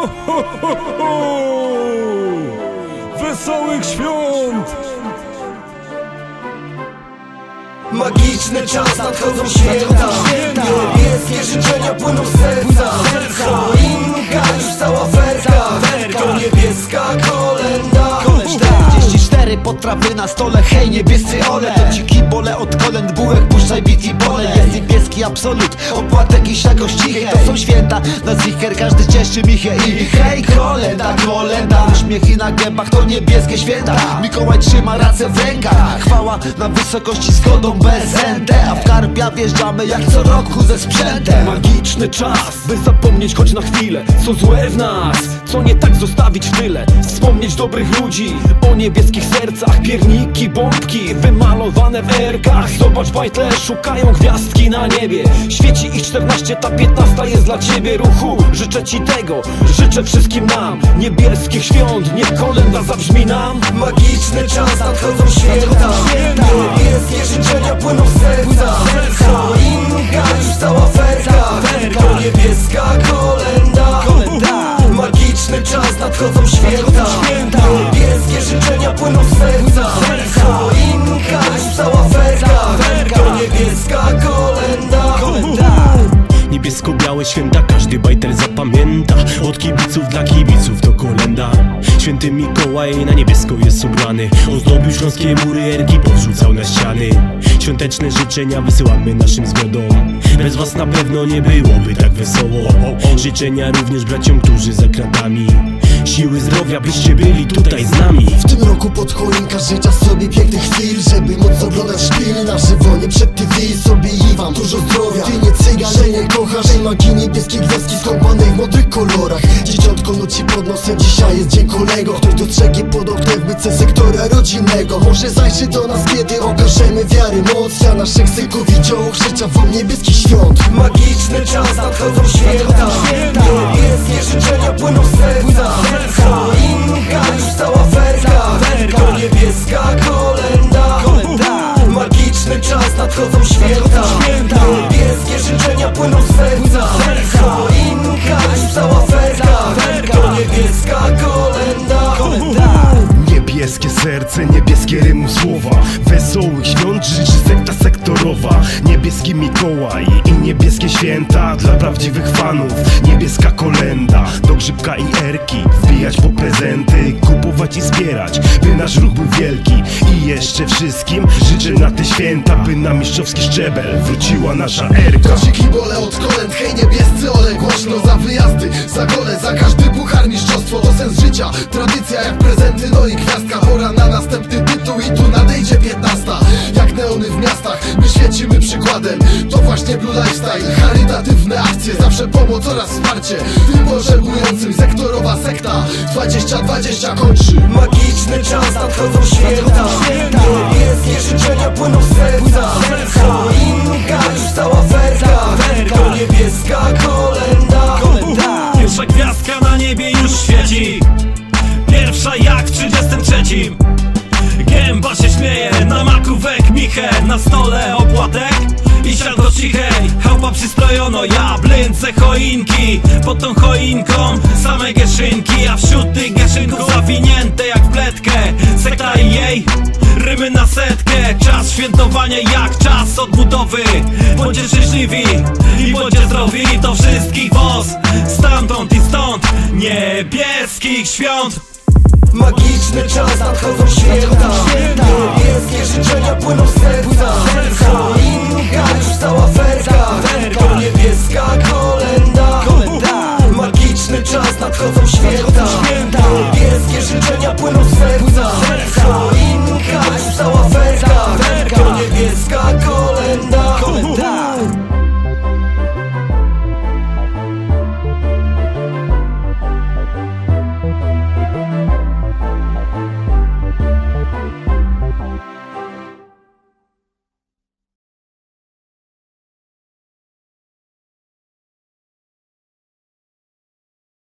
Ho, ho, ho, ho! Wesołych świąt! Magiczny czas, nadchodzą święta. Niebieskie życzenia płyną z serca. Choinka, już cała werka. To niebieska kolenda. 44 potrawy na stole, hej niebiescy ole! To dziki bole od kolęd, bułek, puszczaj bit i bole. Jest absolut, opłatek i siakość cichej To są święta, na zicher każdy cieszy michę I hej kolenda, kolenda. Uśmiechy na gębach to niebieskie święta. Mikołaj trzyma racę w rękach. Chwała na wysokości zgodą bez NT A w Karpia wjeżdżamy jak co roku ze sprzętem. Magiczny czas, by zapomnieć choć na chwilę Co złe w nas, co nie tak zostawić w tyle. Wspomnieć dobrych ludzi, o niebieskich sercach. Pierniki, bombki, wymalowane w Zobacz bajtle, szukają gwiazdki na niebie. Świeci ich 14, ta 15 jest dla ciebie ruchu. Życzę ci tego, życzę wszystkim nam. Niebieskich świąt, niech kolenda zabrzmi nam. Magiczny czas, nadchodzą święta. Niebieskie życzenia płyną z serca Niebiesko-białe święta każdy bajter zapamięta. Od kibiców dla kibiców to kolenda. Święty Mikołaj na niebiesko jest ubrany. Ozdobił śląskie mury, erki podrzucał na ściany. Świąteczne życzenia wysyłamy naszym zgodom Bez was na pewno nie byłoby tak wesoło. Życzenia również braciom, którzy za kratami. Siły zdrowia, byście byli tutaj z nami. W tym roku pod choinka życia sobie pięknych chwil Żeby móc oglądać szpil na żywo Nie przed TV kolorach. Dzieciątko nuci pod nosem, dzisiaj jest dzień kolego. Ktoś dostrzegnie pod oknem sektora rodzinnego. Może zajrzy do nas, kiedy okażemy wiary. Moc Ja naszych synków i dziołów życzę wam niebieskich świąt. Magiczny czas, Serce, niebieskie rymu słowa. Wesołych świąt życzy sekta sektorowa. Niebieski Mikołaj i niebieskie święta Dla prawdziwych fanów. Niebieska kolenda Do grzybka i erki. Wbijać po prezenty Kupować i zbierać, by nasz ruch był wielki. I jeszcze wszystkim życzę na te święta By na mistrzowski szczebel wróciła nasza erka. Kociki bole od kolęd, hej niebiescy ole Głośno za wyjazdy, za gole, za każdy puchar mistrzostwo To sens życia, tradycja jak prezenty, no i gwiazdka następny tytuł i tu nadejdzie piętnasta. Jak neony w miastach, my świecimy przykładem. To właśnie Blue Lifestyle, charytatywne akcje Zawsze pomoc oraz wsparcie. Tym potrzebującym Sektorowa sekta, 2020 kończy. Magiczny czas, nadchodzą święta. Niebieskie życzenia płyną z serca Na stole opłatek i siadło cichej Chałupa przystrojono, ja blęce choinki. Pod tą choinką same geszynki A wśród tych geszynków zawinięte jak w pletkę Sekta i jej rymy na setkę. Czas świętowania jak czas odbudowy. Bądźcie szczęśliwi i bądźcie zdrowi. Do wszystkich was stamtąd i stąd Niebieskich świąt Magiczny czas, nadchodzą święta. Niebieskie życzenia płyną z serca. Już